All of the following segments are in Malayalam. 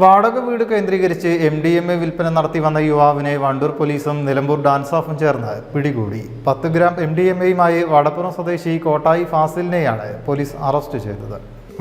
വാടക വീട് കേന്ദ്രീകരിച്ച് എം ഡി എം എ വിൽപ്പന നടത്തി വന്ന യുവാവിനെ വണ്ടൂർ പോലീസും നിലമ്പൂർ ഡാൻസ് ഓഫും ചേർന്ന് പിടികൂടി. പത്ത് ഗ്രാം എം ഡി എം എയുമായി വടപ്പുറം സ്വദേശി കോട്ടായി ഫാസിലിനെയാണ് പോലീസ് അറസ്റ്റ് ചെയ്തത്.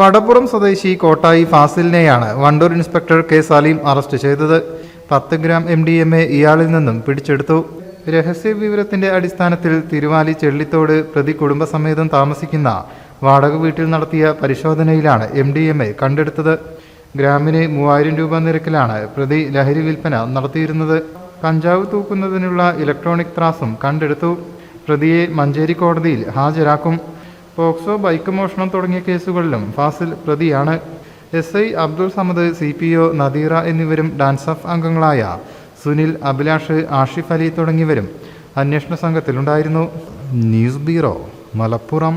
വടപ്പുറം സ്വദേശി Kottayi ഫാസിലിനെയാണ് Wandoor inspector K Saleem arrest ചെയ്തത്. പത്ത് gram M D M A ഇയാളിൽ നിന്നും പിടിച്ചെടുത്തു. രഹസ്യ വിവരത്തിന്റെ അടിസ്ഥാനത്തിൽ തിരുവാലി ചെള്ളിത്തോട് പ്രതി കുടുംബസമേതം താമസിക്കുന്ന വാടക വീട്ടിൽ നടത്തിയ പരിശോധനയിലാണ് എം ഡി എം എ കണ്ടെടുത്തത്. ഗ്രാമിന് മൂവായിരം രൂപ നിരക്കിലാണ് പ്രതി ലഹരി വിൽപ്പന നടത്തിയിരുന്നത്. കഞ്ചാവ് തൂക്കുന്നതിനുള്ള ഇലക്ട്രോണിക് ത്രാസും കണ്ടെടുത്തു. പ്രതിയെ മഞ്ചേരി കോടതിയിൽ ഹാജരാക്കും. പോക്സോ ബൈക്ക് മോഷണം തുടങ്ങിയ കേസുകളിലും ഫാസിൽ പ്രതിയാണ്. S I Abdul Samad C P O Nadeera എന്നിവരും ഡാൻസ് ഓഫ് അംഗങ്ങളായ സുനിൽ അഭിലാഷ് ആഷിഫ് അലി തുടങ്ങിയവരും അന്വേഷണ സംഘത്തിലുണ്ടായിരുന്നു. News bureau Malappuram.